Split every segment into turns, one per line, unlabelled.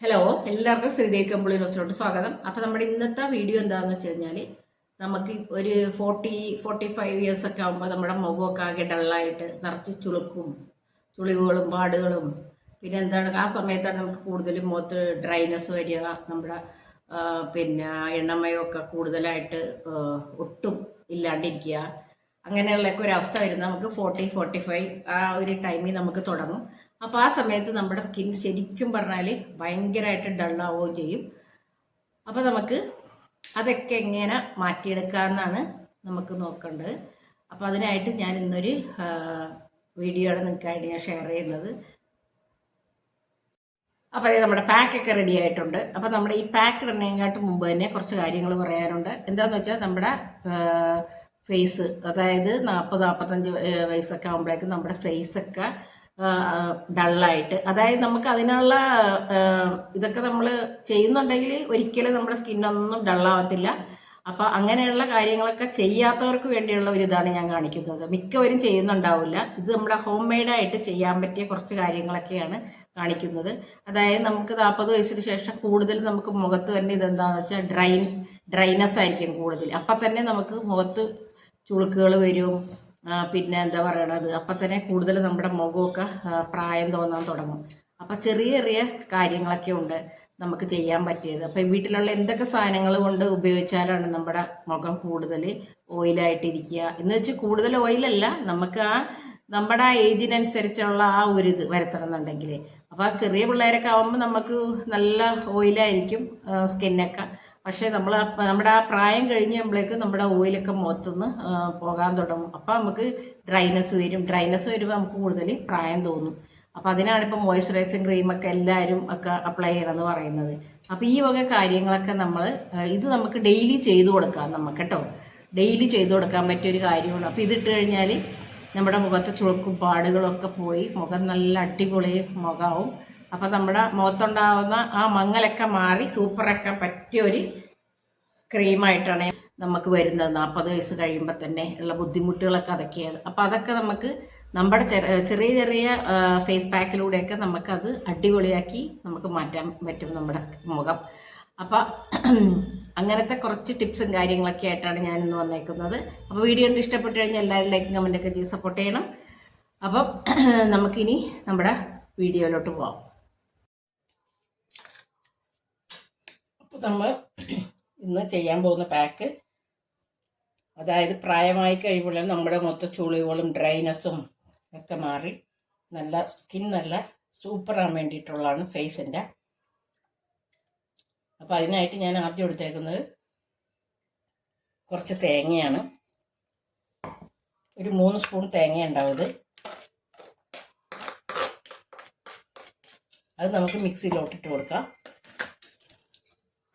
Hello എല്ലാവർക്കും ശ്രീദേവി കമ്പിളി റോസിലോട്ട് സ്വാഗതം. അപ്പോൾ നമ്മുടെ ഇന്നത്തെ വീഡിയോ എന്താണെന്ന് വെച്ച് കഴിഞ്ഞാൽ നമുക്ക് ഒരു ഫോർട്ടി ഫോർട്ടി ഫൈവ് ഇയേഴ്സ് ഒക്കെ ആകുമ്പോൾ നമ്മുടെ മുഖമൊക്കെ ആകെ ഡള്ളായിട്ട് നിറച്ച് ചുളുക്കും ചുളിവുകളും പാടുകളും. പിന്നെ എന്താണ് ആ സമയത്താണ് നമുക്ക് കൂടുതലും മുഖത്ത് ഡ്രൈനെസ് വരിക നമ്മുടെ പിന്നെ എണ്ണമയമൊക്കെ കൂടുതലായിട്ട് ഒട്ടും ഇല്ലാണ്ടിരിക്കുക. അങ്ങനെയുള്ളൊക്കെ ഒരു അവസ്ഥ വരുന്ന നമുക്ക് ഫോർട്ടി ഫോർട്ടി ഫൈവ് ആ ഒരു ടൈമിൽ നമുക്ക് തുടങ്ങും. അപ്പോൾ ആ സമയത്ത് നമ്മുടെ സ്കിൻ ശരിക്കും പറഞ്ഞാൽ ഭയങ്കരമായിട്ട് ഡള്ളാവുകയും ചെയ്യും. അപ്പോൾ നമുക്ക് അതൊക്കെ എങ്ങനെ മാറ്റിയെടുക്കാമെന്നാണ് നമുക്ക് നോക്കേണ്ടത്. അപ്പോൾ അതിനായിട്ട് ഞാൻ ഇന്നൊരു വീഡിയോ ആണ് നിങ്ങൾക്കായിട്ട് ഞാൻ ഷെയർ ചെയ്യുന്നത്. അപ്പോൾ അതെ നമ്മുടെ പാക്കൊക്കെ റെഡി ആയിട്ടുണ്ട്. അപ്പോൾ നമ്മുടെ ഈ പാക്ക് ഇടുന്നതിനെക്കാട്ട് മുമ്പ് തന്നെ കുറച്ച് കാര്യങ്ങൾ പറയാനുണ്ട്. എന്താണെന്ന് വെച്ചാൽ നമ്മുടെ ഫേസ് അതായത് നാൽപ്പത് നാൽപ്പത്തഞ്ച് വയസ്സൊക്കെ ആകുമ്പോഴേക്കും നമ്മുടെ ഫേസൊക്കെ ഡള്ളായിട്ട്. അതായത് നമുക്ക് അതിനുള്ള ഇതൊക്കെ നമ്മൾ ചെയ്യുന്നുണ്ടെങ്കിൽ ഒരിക്കലും നമ്മുടെ സ്കിന്നൊന്നും ഡള്ളാവത്തില്ല. അപ്പോൾ അങ്ങനെയുള്ള കാര്യങ്ങളൊക്കെ ചെയ്യാത്തവർക്ക് വേണ്ടിയുള്ള ഒരു ഇതാണ് ഞാൻ കാണിക്കുന്നത്. മിക്കവരും ചെയ്യുന്നുണ്ടാവില്ല. ഇത് നമ്മുടെ ഹോം മെയ്ഡായിട്ട് ചെയ്യാൻ പറ്റിയ കുറച്ച് കാര്യങ്ങളൊക്കെയാണ് കാണിക്കുന്നത്. അതായത് നമുക്ക് നാൽപ്പത് വയസ്സിന് ശേഷം കൂടുതൽ നമുക്ക് മുഖത്ത് തന്നെ ഇതെന്താണെന്ന് വെച്ചാൽ ഡ്രൈ ഡ്രൈനസ് ആയിരിക്കും കൂടുതൽ. അപ്പം തന്നെ നമുക്ക് മുഖത്ത് ചുളുക്കുകൾ വരും. പിന്നെ എന്താ പറയണത്? അപ്പം തന്നെ കൂടുതൽ നമ്മുടെ മുഖമൊക്കെ പ്രായം തോന്നാൻ തുടങ്ങും. അപ്പം ചെറിയ ചെറിയ കാര്യങ്ങളൊക്കെ ഉണ്ട്. നമുക്ക് ചെയ്യാൻ പറ്റിയത്. അപ്പം വീട്ടിലുള്ള എന്തൊക്കെ സാധനങ്ങൾ കൊണ്ട് ഉപയോഗിച്ചാലാണ് നമ്മുടെ മുഖം കൂടുതൽ ഓയിലായിട്ടിരിക്കുക? എന്ന് വെച്ച് കൂടുതൽ ഓയിലല്ല നമുക്ക് ആ നമ്മുടെ ആ ഏജിനനുസരിച്ചുള്ള ആ ഒരു ഇത് വരുത്തണം എന്നുണ്ടെങ്കിൽ അപ്പോൾ ആ ചെറിയ പിള്ളേരൊക്കെ ആവുമ്പോൾ നമുക്ക് നല്ല ഓയിലായിരിക്കും സ്കിന്നൊക്കെ. പക്ഷേ നമ്മൾ നമ്മുടെ ആ പ്രായം കഴിഞ്ഞ് നമ്മുടെ ഓയിലൊക്കെ മുഖത്തുനിന്ന് പോകാൻ തുടങ്ങും. അപ്പോൾ നമുക്ക് ഡ്രൈനസ് വരും. ഡ്രൈനസ് വരുമ്പോൾ നമുക്ക് കൂടുതൽ പ്രായം തോന്നും. അപ്പോൾ അതിനാണ് ഇപ്പോൾ മോയ്സ്ചറൈസിങ് ക്രീമൊക്കെ എല്ലാവരും ഒക്കെ അപ്ലൈ ചെയ്യണമെന്ന് പറയുന്നത്. അപ്പോൾ ഈ വക കാര്യങ്ങളൊക്കെ നമ്മൾ ഇത് നമുക്ക് ഡെയിലി ചെയ്തു കൊടുക്കാം നമുക്ക് കേട്ടോ ഡെയിലി ചെയ്തു കൊടുക്കാൻ പറ്റിയൊരു കാര്യമാണ്. അപ്പോൾ ഇതിട്ട് കഴിഞ്ഞാൽ നമ്മുടെ മുഖത്തെ ചുളുക്കും പാടുകളൊക്കെ പോയി മുഖം നല്ല അടിപൊളി മുഖമാവും അപ്പോൾ നമ്മുടെ മുഖത്തുണ്ടാവുന്ന ആ മങ്ങലൊക്കെ മാറി സൂപ്പറൊക്കെ പറ്റിയ ഒരു ക്രീമായിട്ടാണ് നമുക്ക് വരുന്നത്. നാൽപ്പത് വയസ്സ് കഴിയുമ്പോൾ തന്നെ ഉള്ള ബുദ്ധിമുട്ടുകളൊക്കെ അതൊക്കെയാണ്. അപ്പോൾ അതൊക്കെ നമുക്ക് നമ്മുടെ ചെറിയ ചെറിയ ഫേസ് പാക്കിലൂടെയൊക്കെ നമുക്കത് അടിപൊളിയാക്കി നമുക്ക് മാറ്റാൻ പറ്റും നമ്മുടെ മുഖം. അപ്പം അങ്ങനത്തെ കുറച്ച് ടിപ്സും കാര്യങ്ങളൊക്കെ ആയിട്ടാണ് ഞാൻ ഇന്ന് വന്നേക്കുന്നത്. അപ്പോൾ വീഡിയോ കണ്ട് ഇഷ്ടപ്പെട്ട് കഴിഞ്ഞാൽ എല്ലാവരും ലൈക്കും കമന്റൊക്കെ ചെയ്ത് സപ്പോർട്ട് ചെയ്യണം. അപ്പം നമുക്കിനി നമ്മുടെ വീഡിയോയിലോട്ട് പോവാം. അപ്പോൾ നമ്മൾ ഇന്ന് ചെയ്യാൻ പോകുന്ന പാക്ക് അതായത് പ്രായമായി കഴിയുമ്പോൾ നമ്മുടെ മൊത്ത ചുളിവുകളും ഡ്രൈനസും ഒക്കെ മാറി. നല്ല സ്കിൻ നല്ല സൂപ്പറാകാൻ വേണ്ടിയിട്ടുള്ളതാണ് ഫേസിന്റെ അപ്പോൾ അതിനായിട്ട് ഞാൻ ആദ്യം എടുത്തേക്കുന്നത് കുറച്ച് തേങ്ങയാണ്. ഒരു മൂന്ന് സ്പൂൺ തേങ്ങ ഉണ്ടാവും അത് നമുക്ക് മിക്സിയിലോട്ടിട്ട് കൊടുക്കാം.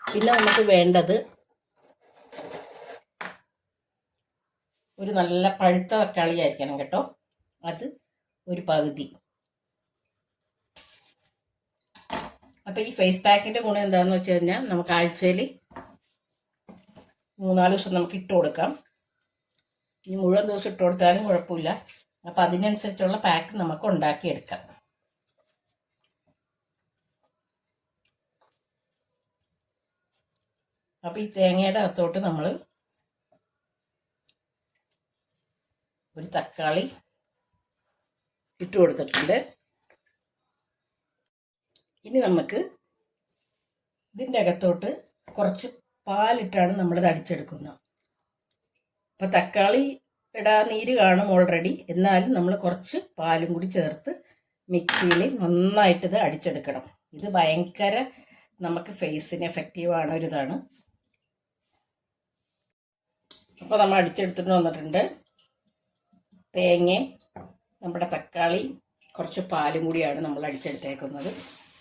പിന്നെ നമുക്ക് വേണ്ടത് ഒരു നല്ല പഴുത്ത തക്കാളി ആയിരിക്കണം കേട്ടോ. അത് ഒരു പകുതി. അപ്പോൾ ഈ ഫേസ് പാക്കിന്റെ ഗുണം എന്താണെന്ന് വെച്ച് കഴിഞ്ഞാൽ നമുക്ക് ആഴ്ചയിൽ മൂന്നാൽ ദിവസം നമുക്ക് ഇട്ട് കൊടുക്കാം. ഇനി മുഴുവൻ ദിവസം ഇട്ട് കൊടുത്താലും കുഴപ്പമില്ല. അപ്പോൾ അതിനനുസരിച്ചുള്ള പാക്ക് നമുക്ക് ഉണ്ടാക്കിയെടുക്കാം. അപ്പോൾ ഈ തേങ്ങയുടെ അകത്തോട്ട് നമ്മൾ ഒരു തക്കാളി ഇട്ട് കൊടുത്തിട്ടുണ്ട്. ഇനി നമുക്ക് ഇതിന്റെ അകത്തോട്ട് കുറച്ച് പാലിട്ടാണ് നമ്മളിത് അടിച്ചെടുക്കുന്നത്. അപ്പം തക്കാളി ഇടാ നീര് കാണും ഓൾറെഡി എന്നാലും നമ്മൾ കുറച്ച് പാലും കൂടി ചേർത്ത് മിക്സിയിൽ നന്നായിട്ട് ഇത് അടിച്ചെടുക്കണം. ഇത് ഭയങ്കര നമുക്ക് ഫേസിന് എഫക്റ്റീവ് ആണ് ഒരു ഇതാണ്. അപ്പോൾ നമ്മൾ അടിച്ചെടുത്തിട്ട് വന്നിട്ടുണ്ട്. തേങ്ങയും നമ്മുടെ തക്കാളി കുറച്ച് പാലും കൂടിയാണ് നമ്മൾ അടിച്ചെടുത്തേക്കുന്നത്.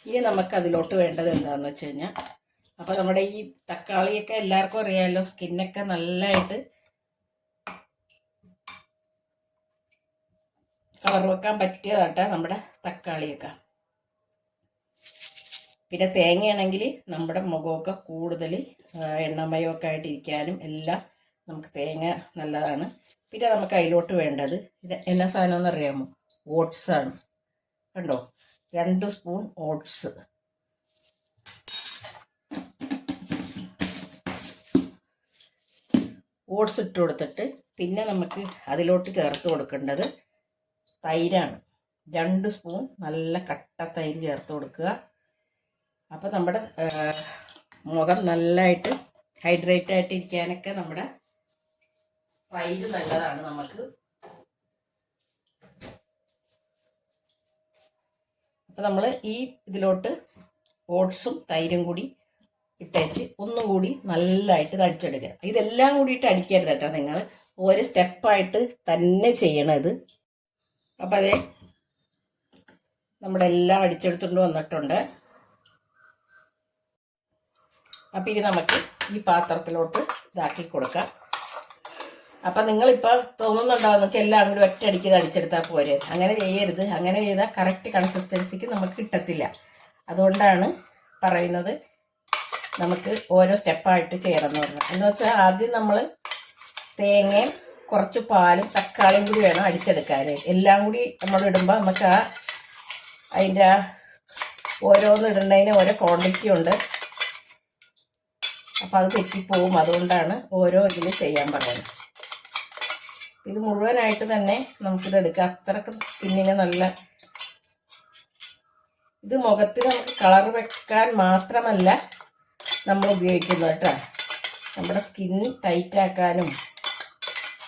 ഇനി നമുക്ക് അതിലോട്ട് വേണ്ടത് എന്താണെന്ന് വെച്ച് കഴിഞ്ഞാൽ അപ്പോൾ നമ്മുടെ ഈ തക്കാളിയൊക്കെ എല്ലാവർക്കും അറിയാമല്ലോ സ്കിന്നൊക്കെ നല്ലതായിട്ട് കളർ വെക്കാൻ പറ്റിയതാട്ടെ നമ്മുടെ തക്കാളിയൊക്കെ. പിന്നെ തേങ്ങയാണെങ്കിൽ നമ്മുടെ മുഖമൊക്കെ കൂടുതൽ എണ്ണമയമൊക്കെ ആയിട്ടിരിക്കാനും എല്ലാം നമുക്ക് തേങ്ങ നല്ലതാണ്. പിന്നെ നമുക്ക് അതിലോട്ട് വേണ്ടത് ഇത് എന്ന സാധനം എന്നറിയാമോ? ആണ്. കണ്ടോ? രണ്ട് സ്പൂൺ ഓട്സ്. ഓട്സ് ഇട്ട് കൊടുത്തിട്ട് പിന്നെ നമുക്ക് അതിലോട്ട് ചേർത്ത് കൊടുക്കേണ്ടത് തൈരാണ്. രണ്ട് സ്പൂൺ നല്ല കട്ട തൈര് ചേർത്ത് കൊടുക്കുക. അപ്പോൾ നമ്മുടെ മുഖം നല്ലതായിട്ട് ഹൈഡ്രേറ്റ് ഇരിക്കാനൊക്കെ നമ്മുടെ തൈര് നല്ലതാണ് നമുക്ക് അപ്പം നമ്മൾ ഈ ഇതിലോട്ട് ഓട്സും തൈരും കൂടി ഇട്ടേച്ച് ഒന്നും കൂടി നല്ലതായിട്ട് ഇത് അടിച്ചെടുക്കുക ഇതെല്ലാം കൂടിയിട്ട് അടിക്കരുത് കേട്ടോ നിങ്ങൾ ഓരോ സ്റ്റെപ്പായിട്ട് തന്നെ ചെയ്യണത്. അപ്പം അതേ നമ്മുടെ എല്ലാം അടിച്ചെടുത്തുകൊണ്ട് വന്നിട്ടുണ്ട്. അപ്പം ഇനി നമുക്ക് ഈ പാത്രത്തിലോട്ട് ഇതാക്കി കൊടുക്കാം. അപ്പം നിങ്ങളിപ്പോൾ തോന്നുന്നുണ്ടാവും നമുക്ക് എല്ലാം കൂടി ഒറ്റയടിക്ക് കടിച്ചെടുത്താൽ പോരെ? അങ്ങനെ ചെയ്യരുത്. അങ്ങനെ ചെയ്താൽ കറക്റ്റ് കൺസിസ്റ്റൻസിക്ക് നമുക്ക് കിട്ടത്തില്ല. അതുകൊണ്ടാണ് പറയുന്നത് നമുക്ക് ഓരോ സ്റ്റെപ്പായിട്ട് ചെയ്യണമെന്ന് പറഞ്ഞു എന്ന് വെച്ചാൽ ആദ്യം നമ്മൾ തേങ്ങയും കുറച്ച് പാലും തക്കാളിയും കൂടി വേണം അടിച്ചെടുക്കാനായിട്ട് എല്ലാം കൂടി നമ്മൾ ഇടുമ്പോൾ നമുക്ക് ആ അതിന്റെ ഓരോന്ന് ഇടേണ്ടതിന് ഓരോ ക്വാണ്ടിറ്റി ഉണ്ട്. അപ്പം അത് തെറ്റിപ്പോവും. അതുകൊണ്ടാണ് ഓരോ ഇതിൽ ചെയ്യാൻ പറയുന്നത്. ഇത് മുഴുവനായിട്ട് തന്നെ നമുക്കിത് എടുക്കാം. അത്രയ്ക്ക് സ്കിന്നിന് നല്ല ഇത് മുഖത്തിന് കളർ വെക്കാൻ മാത്രമല്ല നമ്മൾ ഉപയോഗിക്കുന്നത് കേട്ടോ. നമ്മുടെ സ്കിൻ ടൈറ്റ് ആക്കാനും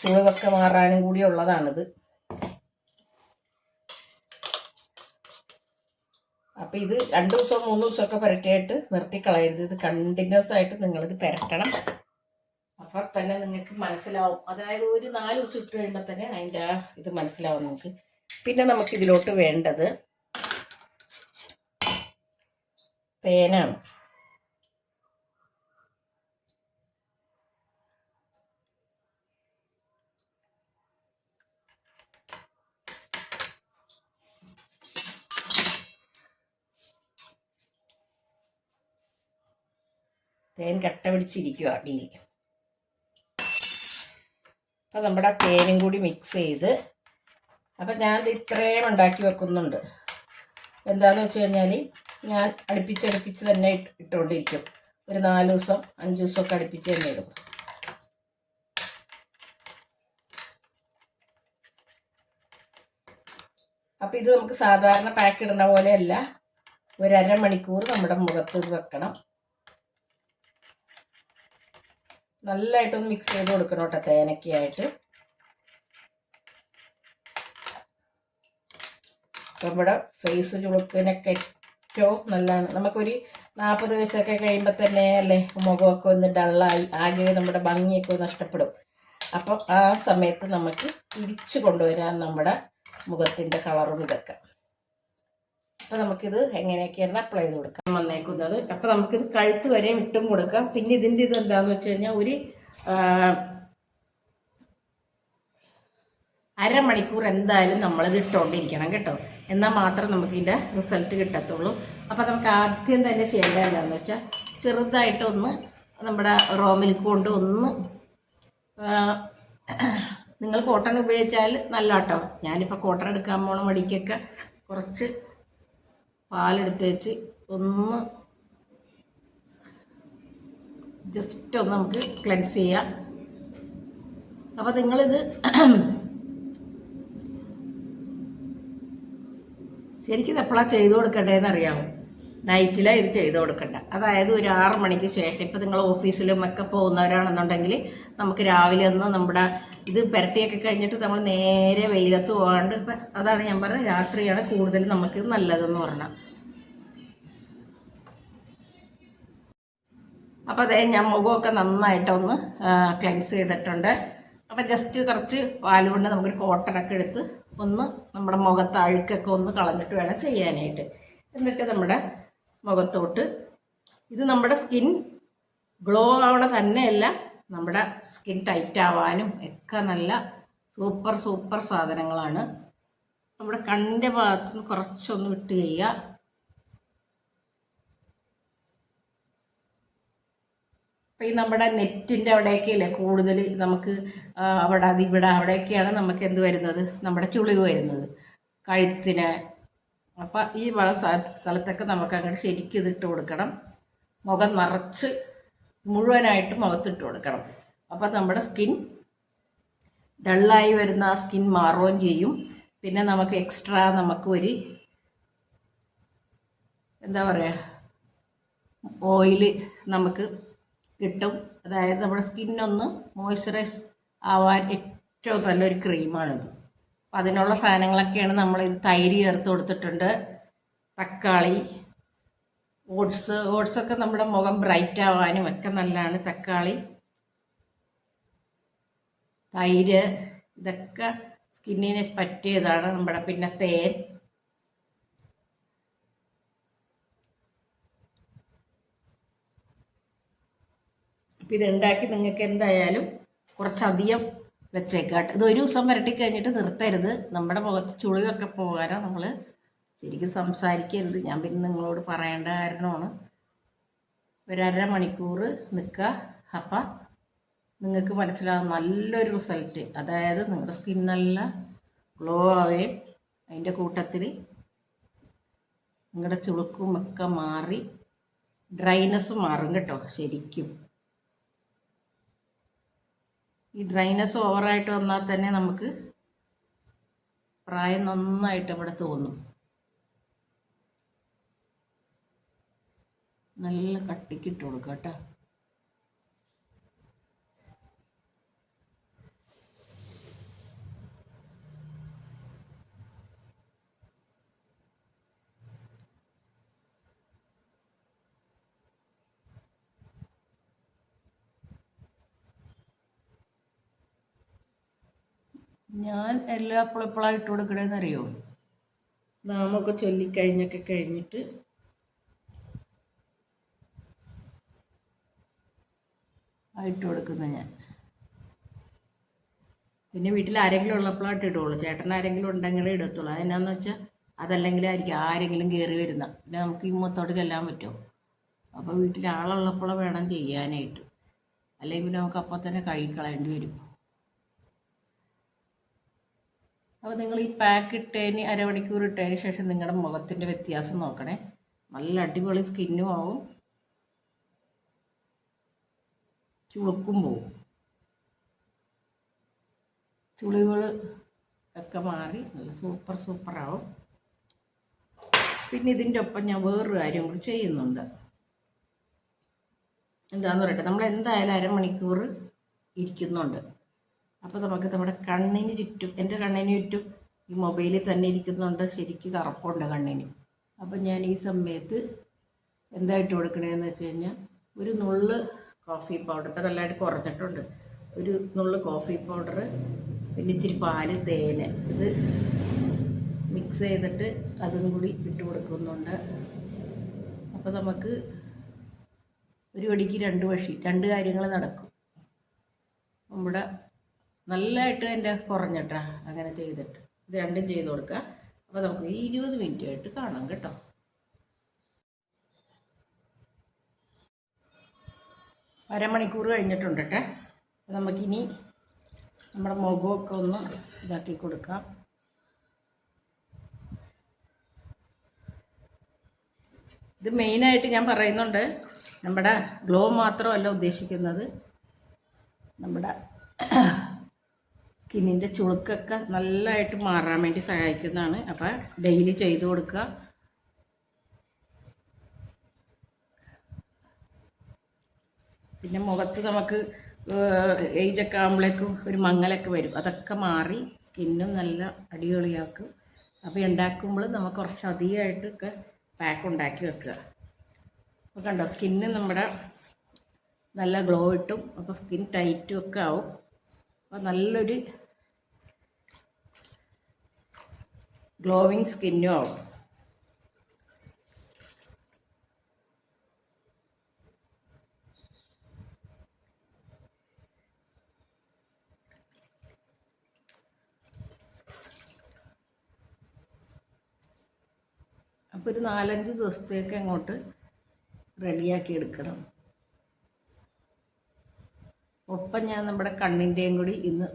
ചുളിവൊക്കെ മാറാനും കൂടി ഉള്ളതാണിത്. അപ്പം ഇത് രണ്ട് ദിവസം മൂന്ന് ദിവസമൊക്കെ പുരട്ടിയായിട്ട് നിർത്തി കളയരുത് ഇത് കണ്ടിന്യൂസ് ആയിട്ട് നിങ്ങളിത് പുരട്ടണം. അപ്പം തന്നെ നിങ്ങൾക്ക് മനസ്സിലാവും. അതായത് ഒരു നാല് ദിവസം ഇട്ട് കഴിയുമ്പോൾ തന്നെ അതിന്റെ ആ ഇത് മനസ്സിലാവും നിങ്ങൾക്ക് പിന്നെ നമുക്ക് ഇതിലോട്ട് വേണ്ടത് തേനാണ്. തേൻ കട്ട പിടിച്ചിരിക്കുക അടിയിൽ. അപ്പം നമ്മുടെ ആ തേനും കൂടി മിക്സ് ചെയ്ത് അപ്പം ഞാൻ ഇത് ഇത്രയും ഉണ്ടാക്കി വെക്കുന്നുണ്ട്. എന്താണെന്ന് വെച്ച് കഴിഞ്ഞാൽ ഞാൻ അടുപ്പിച്ചടുപ്പിച്ച് തന്നെ ഇട്ട് ഇട്ടുകൊണ്ടിരിക്കും. ഒരു നാല് ദിവസം അഞ്ച് ദിവസമൊക്കെ അടുപ്പിച്ച് തന്നെ ഇടും. അപ്പം ഇത് നമുക്ക് സാധാരണ പാക്ക് ഇടുന്ന പോലെയല്ല ഒരു അരമണിക്കൂർ നമ്മുടെ മുഖത്ത് വെക്കണം. നല്ലതായിട്ടൊന്ന് മിക്സ് ചെയ്ത് കൊടുക്കണം കേട്ടോ തേനൊക്കെയായിട്ട്. നമ്മുടെ ഫേസ് ചുളുക്കിനൊക്കെ ഏറ്റവും നല്ലതാണ്. നമുക്കൊരു നാൽപ്പത് വയസ്സൊക്കെ കഴിയുമ്പോൾ തന്നെ അല്ലേ മുഖമൊക്കെ ഒന്ന് ഡള്ളായി ആകെ നമ്മുടെ ഭംഗിയൊക്കെ നഷ്ടപ്പെടും. അപ്പം ആ സമയത്ത് നമുക്ക് തിരിച്ചു കൊണ്ടുവരാൻ നമ്മുടെ മുഖത്തിന്റെ കളറും ഇതൊക്കെ അപ്പോൾ നമുക്കിത് എങ്ങനെയൊക്കെയാണ് അപ്ലൈ ചെയ്ത് കൊടുക്കാം. വന്നേക്കുന്നത് അപ്പോൾ നമുക്കിത് കഴുത്ത് വരെയും ഇട്ടും കൊടുക്കാം. പിന്നെ ഇതിന്റെ ഇത് എന്താണെന്ന് വെച്ച് കഴിഞ്ഞാൽ ഒരു അരമണിക്കൂർ എന്തായാലും നമ്മളിത് ഇട്ടുകൊണ്ടിരിക്കണം കേട്ടോ. എന്നാൽ മാത്രം നമുക്ക് ഇതിന്റെ റിസൾട്ട് കിട്ടത്തുള്ളൂ. അപ്പോൾ നമുക്ക് ആദ്യം തന്നെ ചെയ്യേണ്ടത് എന്താണെന്ന് വെച്ചാൽ ചെറുതായിട്ടൊന്ന് നമ്മുടെ റോ മിൽക്ക് കൊണ്ട് ഒന്ന് നിങ്ങൾ കോട്ടൺ ഉപയോഗിച്ചാൽ നല്ല കേട്ടോ ഞാനിപ്പോൾ കോട്ടൺ എടുക്കാൻ പോണ മടിക്കൊക്കെ കുറച്ച് പാലെടുത്ത് വെച്ച് ഒന്ന് ജസ്റ്റ് ഒന്ന് നമുക്ക് ക്ലെൻസ് ചെയ്യാം. അപ്പോൾ നിങ്ങളിത് ശരിക്കും എപ്പോഴാണ് ചെയ്തു കൊടുക്കേണ്ടതെന്ന് അറിയാമോ നൈറ്റിലാണ് ഇത് ചെയ്തു കൊടുക്കണ്ട. അതായത് ഒരു ആറ് മണിക്ക് ശേഷം ഇപ്പം നിങ്ങൾ ഓഫീസിലും ഒക്കെ പോകുന്നവരാണെന്നുണ്ടെങ്കിൽ നമുക്ക് രാവിലെ ഒന്ന് നമ്മുടെ ഇത് പുരട്ടിയൊക്കെ കഴിഞ്ഞിട്ട് നമ്മൾ നേരെ വെയിലത്ത് പോകാണ്ട് ഇപ്പം അതാണ് ഞാൻ പറഞ്ഞത് രാത്രിയാണ് കൂടുതൽ നമുക്ക് നല്ലതെന്ന് പറഞ്ഞാൽ അപ്പോൾ അതേ ഞാൻ മുഖമൊക്കെ നന്നായിട്ടൊന്ന് ക്ലെൻസ് ചെയ്തിട്ടുണ്ട്. അപ്പോൾ ജസ്റ്റ് കുറച്ച് പാലുകൊണ്ട് നമുക്കൊരു കോട്ടനൊക്കെ എടുത്ത് ഒന്ന് നമ്മുടെ മുഖത്ത് അഴുക്കൊക്കെ ഒന്ന് കളഞ്ഞിട്ട് വേണം ചെയ്യാനായിട്ട്. എന്നിട്ട് നമ്മുടെ മുഖത്തോട്ട്. ഇത് നമ്മുടെ സ്കിൻ ഗ്ലോ ആവണ തന്നെയല്ല നമ്മുടെ സ്കിൻ ടൈറ്റ് ആവാനും ഒക്കെ നല്ല സൂപ്പർ സൂപ്പർ സാധനങ്ങളാണ്. നമ്മുടെ കണ്ണിന്റെ ഭാഗത്തുനിന്ന് കുറച്ചൊന്ന് വിട്ട് ചെയ്യുക അപ്പം ഈ നമ്മുടെ നെറ്റിന്റെ അവിടെയൊക്കെയല്ലേ കൂടുതൽ നമുക്ക് അവിടെ അതിവിടെ അവിടെയൊക്കെയാണ് നമുക്ക് എന്ത് വരുന്നത്? നമ്മുടെ ചുളിവ് വരുന്നത്. കഴുത്തിന് അപ്പം ഈ വക സ്ഥല- സ്ഥലത്തൊക്കെ നമുക്ക് അങ്ങോട്ട് ശരിക്കും ഇതിട്ട് കൊടുക്കണം. മുഖം നിറച്ച് മുഴുവനായിട്ട് മുഖത്തിട്ട് കൊടുക്കണം. അപ്പോൾ നമ്മുടെ സ്കിൻ ഡള്ളായി വരുന്ന ആ സ്കിൻ മാറുകയും ചെയ്യും. പിന്നെ നമുക്ക് എക്സ്ട്രാ നമുക്ക് ഒരു എന്താ പറയുക ഓയിൽ നമുക്ക് കിട്ടും. അതായത് നമ്മുടെ സ്കിന്നൊന്ന് മോയ്സ്ചറൈസ് ആവാൻ ഏറ്റവും നല്ലൊരു ക്രീമാണിത്. അപ്പം അതിനുള്ള സാധനങ്ങളൊക്കെയാണ് നമ്മൾ ഇത് തൈര് ചേർത്ത് കൊടുത്തിട്ടുണ്ട്. തക്കാളി ഓട്സ് ഓട്സൊക്കെ നമ്മുടെ മുഖം ബ്രൈറ്റ് ആവാനും ഒക്കെ നല്ലതാണ് തക്കാളി. തൈര് ഇതൊക്കെ സ്കിന്നിന് പറ്റിയതാണ് നമ്മുടെ പിന്നെ തേൻ. ഇതുണ്ടാക്കി നിങ്ങൾക്ക് എന്തായാലും കുറച്ചധികം വെച്ചേക്കാട്ട്. ഇത് ഒരു ദിവസം വരട്ടി കഴിഞ്ഞിട്ട് നിർത്തരുത്. നമ്മുടെ മുഖത്ത് ചുളിവൊക്കെ പോകാനോ നമ്മൾ ശരിക്കും സംസാരിക്കരുത്. ഞാൻ പിന്നെ നിങ്ങളോട് പറയേണ്ട കാരണമാണ്. ഒരര മണിക്കൂർ നിൽക്കുക അപ്പം നിങ്ങൾക്ക് മനസ്സിലാകും നല്ലൊരു റിസൾട്ട് അതായത് നിങ്ങളുടെ സ്കിൻ നല്ല ഗ്ലോ ആവുകയും അതിന്റെ കൂട്ടത്തിൽ നിങ്ങളുടെ ചുളുക്കും ഒക്കെ മാറി ഡ്രൈനസ് മാറും കേട്ടോ. ശരിക്കും. ഈ ഡ്രൈനസ് ഓവറായിട്ട് വന്നാൽ തന്നെ നമുക്ക് പ്രായം നന്നായിട്ട് ഇവിടെ തോന്നും. നല്ല കട്ടിക്കിട്ട് കൊടുക്കാം കേട്ടോ. ഞാൻ എല്ലാ എപ്പോഴെപ്പോഴാണ് ഇട്ട് കൊടുക്കണേന്ന് അറിയോ നാമൊക്കെ ചൊല്ലിക്കഴിഞ്ഞൊക്കെ കഴിഞ്ഞിട്ട് ആയിട്ട് കൊടുക്കുന്ന ഞാൻ. പിന്നെ വീട്ടിൽ ആരെങ്കിലും ഉള്ളപ്പോഴായിട്ട് ഇടുള്ളൂ. ചേട്ടൻ ആരെങ്കിലും ഉണ്ടെങ്കിൽ ഇടത്തുള്ളൂ. അതെന്നാന്ന് വെച്ചാൽ അതല്ലെങ്കിലായിരിക്കും ആരെങ്കിലും കയറി വരുന്ന. പിന്നെ നമുക്ക് ഈ മൊത്തോട്ട് ചെല്ലാൻ പറ്റുമോ? അപ്പോൾ വീട്ടിൽ ആളുള്ളപ്പോൾ വേണം ചെയ്യാനായിട്ട്. അല്ലെങ്കിൽ പിന്നെ നമുക്ക് അപ്പോൾ തന്നെ കഴുകിക്കളയേണ്ടി വരും. അപ്പോൾ നിങ്ങൾ ഈ പാക്ക് ഇട്ടതിന് അരമണിക്കൂർ ഇട്ടതിന് ശേഷം നിങ്ങളുടെ മുഖത്തിന്റെ വ്യത്യാസം നോക്കണേ. നല്ല അടിപൊളി സ്കിന്നും ആവും. ചുളുക്കും പോവും. ചുളികൾ ഒക്കെ മാറി നല്ല സൂപ്പർ ആവും. പിന്നെ ഇതിന്റെ ഒപ്പം ഞാൻ വേറൊരു കാര്യം കൂടി ചെയ്യുന്നുണ്ട്. എന്താണെന്ന് പറയട്ടെ? നമ്മൾ എന്തായാലും അരമണിക്കൂർ ഇരിക്കുന്നുണ്ട്. അപ്പോൾ നമുക്ക് നമ്മുടെ കണ്ണിന് ചുറ്റും എന്റെ കണ്ണിന് ചുറ്റും ഈ മൊബൈലിൽ തന്നെ ഇരിക്കുന്നുണ്ട്. ശരിക്ക് കറപ്പുണ്ട് കണ്ണിന്. അപ്പം ഞാൻ ഈ സമയത്ത് എന്തായിട്ട് കൊടുക്കണേന്ന് വെച്ച് കഴിഞ്ഞാൽ ഒരു നുള്ള് കോഫി പൗഡർ ഇപ്പം നല്ലതായിട്ട് കുറഞ്ഞിട്ടുണ്ട്. ഒരു നുള്ള് കോഫി പൗഡർ പിന്നെ ഇച്ചിരി പാൽ തേന് ഇത് മിക്സ് ചെയ്തിട്ട് അതും കൂടി ഇട്ട് കൊടുക്കുന്നുണ്ട്. അപ്പോൾ നമുക്ക് ഒരു വടിക്ക് രണ്ട് വഴി രണ്ട് കാര്യങ്ങൾ നടക്കും. നമ്മുടെ നല്ലതായിട്ട് എന്റെ കുറഞ്ഞിട്ടാ അങ്ങനെ ചെയ്തിട്ട്. ഇത് രണ്ടും ചെയ്ത് കൊടുക്കുക അപ്പോൾ നമുക്ക് ഈ ഇരുപത് മിനിറ്റ് ആയിട്ട് കാണാം കേട്ടോ. അരമണിക്കൂർ കഴിഞ്ഞിട്ടുണ്ട് കേട്ടോ നമുക്കിനി നമ്മുടെ മുഖമൊക്കെ ഒന്ന് ഇതാക്കി കൊടുക്കാം. ഇത് മെയിനായിട്ട് ഞാൻ പറയുന്നുണ്ട്. നമ്മുടെ ഗ്ലോ മാത്രമല്ല ഉദ്ദേശിക്കുന്നത്. നമ്മുടെ സ്കിന്നിന്റെ ചുളുക്കൊക്കെ നല്ലതായിട്ട് മാറാൻ വേണ്ടി സഹായിക്കുന്നതാണ്. അപ്പം ഡെയിലി ചെയ്ത് കൊടുക്കുക പിന്നെ മുഖത്ത് നമുക്ക് ഏജൊക്കെ ആകുമ്പോഴേക്കും ഒരു മങ്ങലൊക്കെ വരും. അതൊക്കെ മാറി സ്കിന്നും നല്ല അടിപൊളിയാക്കും. അപ്പോൾ ഉണ്ടാക്കുമ്പോൾ നമുക്ക് കുറച്ച് അധികമായിട്ടൊക്കെ പാക്ക് ഉണ്ടാക്കി വെക്കുക അപ്പോൾ കണ്ടോ സ്കിന്ന് നമ്മുടെ നല്ല ഗ്ലോ കിട്ടും. അപ്പോൾ സ്കിൻ ടൈറ്റും ഒക്കെ ആവും. അപ്പോൾ നല്ലൊരു ഗ്ലോവിങ് സ്കിന്നും ആവും അപ്പോൾ ഒരു നാലഞ്ച് ദിവസത്തേക്ക് അങ്ങോട്ട് റെഡിയാക്കി എടുക്കണം. ഒപ്പം ഞാൻ നമ്മുടെ കണ്ണിന്റെയും കൂടി ഇന്ന്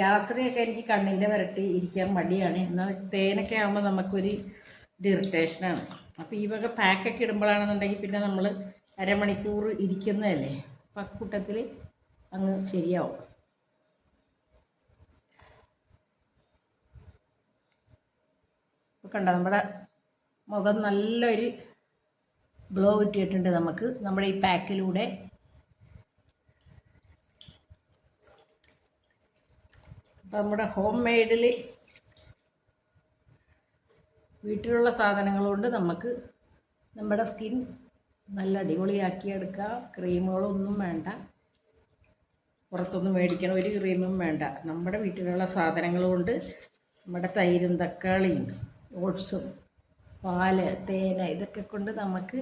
രാത്രിയൊക്കെ എനിക്ക് കണ്ണിന്റെ വരട്ടി ഇരിക്കാൻ മടിയാണ്. എന്നാൽ തേനൊക്കെ ആകുമ്പോൾ നമുക്കൊരു ഇറിറ്റേഷനാണ് അപ്പോൾ ഈ വക പാക്കൊക്കെ ഇടുമ്പോഴാണെന്നുണ്ടെങ്കിൽ പിന്നെ നമ്മൾ അരമണിക്കൂർ ഇരിക്കുന്നതല്ലേ? അപ്പം അക്കൂട്ടത്തിൽ അങ്ങ് ശരിയാവും. ഇപ്പം കണ്ട നമ്മുടെ മുഖം നല്ലൊരു ഗ്ലോ കിട്ടിയിട്ടുണ്ട് നമുക്ക്. നമ്മുടെ ഈ പാക്കിലൂടെ നമ്മുടെ ഹോം മെയ്ഡിൽ വീട്ടിലുള്ള സാധനങ്ങൾ കൊണ്ട് നമുക്ക് നമ്മുടെ സ്കിൻ നല്ല അടിപൊളിയാക്കി എടുക്കുക ക്രീമുകളൊന്നും വേണ്ട. പുറത്തൊന്നും മേടിക്കണം ഒരു ക്രീമും വേണ്ട. നമ്മുടെ വീട്ടിലുള്ള സാധനങ്ങൾ കൊണ്ട് നമ്മുടെ തൈരും തക്കാളിയും ഓട്സും പാൽ തേന ഇതൊക്കെ കൊണ്ട് നമുക്ക്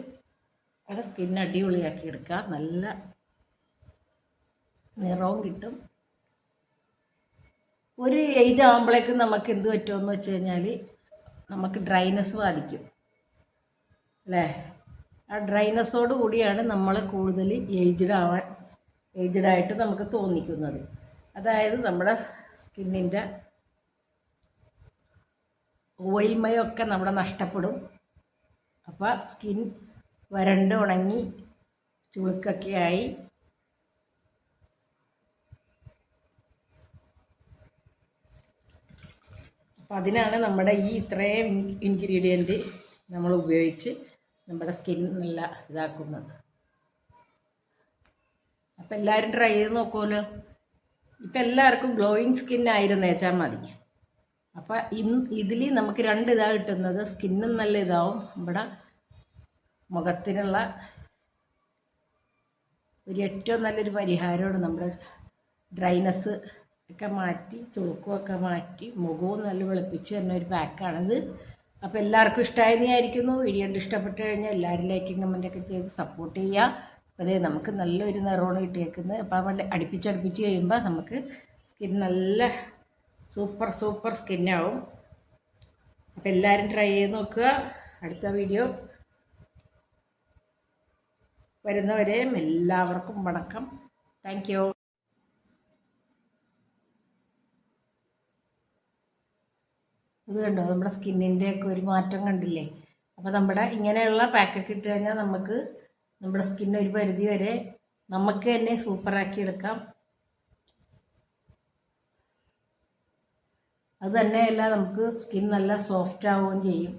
നമ്മുടെ സ്കിൻ അടിപൊളിയാക്കി എടുക്കുക നല്ല നിറവും കിട്ടും. ഒരു ഏജ് ആകുമ്പോഴേക്കും നമുക്ക് എന്ത് പറ്റുമെന്ന് വെച്ച് കഴിഞ്ഞാൽ നമുക്ക് ഡ്രൈനസ് ബാധിക്കും. അല്ലേ? ആ ഡ്രൈനസ്സോട് കൂടിയാണ് നമ്മൾ കൂടുതൽ ഏജ്ഡ് ആവാൻ ഏജ്ഡ് ആയിട്ട് നമുക്ക് തോന്നിക്കുന്നത്. അതായത് നമ്മുടെ സ്കിന്നിന്റെ ഓയിൽമയൊക്കെ നമ്മുടെ നഷ്ടപ്പെടും. അപ്പോൾ സ്കിൻ വരണ്ട് ഉണങ്ങി ചുളുക്കൊക്കെ ആയി അപ്പം അതിനാണ് നമ്മുടെ ഈ ഇത്രയും ഇൻഗ്രീഡിയന്റ് നമ്മൾ ഉപയോഗിച്ച് നമ്മുടെ സ്കിൻ നല്ല ഇതാക്കുന്നത്. അപ്പം എല്ലാവരും ട്രൈ ചെയ്ത് നോക്കുമല്ലോ ഇപ്പം എല്ലാവർക്കും ഗ്ലോയിങ് സ്കിൻ ആയിരുന്നു വെച്ചാൽ മതി. അപ്പം ഇന്ന് ഇതിൽ നമുക്ക് രണ്ട് ഇതാ കിട്ടുന്നത്. സ്കിന്നും നല്ല ഇതാവും. നമ്മുടെ മുഖത്തിനുള്ള ഒരു ഏറ്റവും നല്ലൊരു പരിഹാരമാണ് നമ്മുടെ ഡ്രൈനെസ് ഒക്കെ മാറ്റി ചുളുക്കുമൊക്കെ മാറ്റി മുഖവും നല്ല വെളുപ്പിച്ച് തന്നെ ഒരു പാക്കാണിത് അപ്പോൾ എല്ലാവർക്കും ഇഷ്ടമായെന്ന് വിചാരിക്കുന്നു വീഡിയോ ഇഷ്ടപ്പെട്ട് കഴിഞ്ഞാൽ എല്ലാവരും ലൈക്കും കമന്റൊക്കെ ചെയ്ത് സപ്പോർട്ട് ചെയ്യുക. അപ്പോൾ അതേ നമുക്ക് നല്ലൊരു നിറമാണ് കിട്ടിയേക്കുന്നത്. അപ്പോൾ അവിടെ അടുപ്പിച്ചടുപ്പിച്ച് കഴിയുമ്പോൾ നമുക്ക് സ്കിൻ നല്ല സൂപ്പർ സൂപ്പർ സ്കിന്നാവും അപ്പോൾ എല്ലാവരും ട്രൈ ചെയ്ത് നോക്കുക. അടുത്ത വീഡിയോ വരുന്നവരെയും എല്ലാവർക്കും വണക്കം. താങ്ക് യു ഇത് കണ്ടോ? നമ്മുടെ സ്കിന്നിന്റെ ഒക്കെ ഒരു മാറ്റം കണ്ടില്ലേ? അപ്പോൾ നമ്മുടെ ഇങ്ങനെയുള്ള പാക്കൊക്കെ ഇട്ട് കഴിഞ്ഞാൽ നമുക്ക് നമ്മുടെ സ്കിൻ ഒരു പരിധി വരെ നമുക്ക് തന്നെ സൂപ്പറാക്കി എടുക്കാം. അത് തന്നെയല്ല നമുക്ക് സ്കിൻ നല്ല സോഫ്റ്റ് ആവുകയും ചെയ്യും.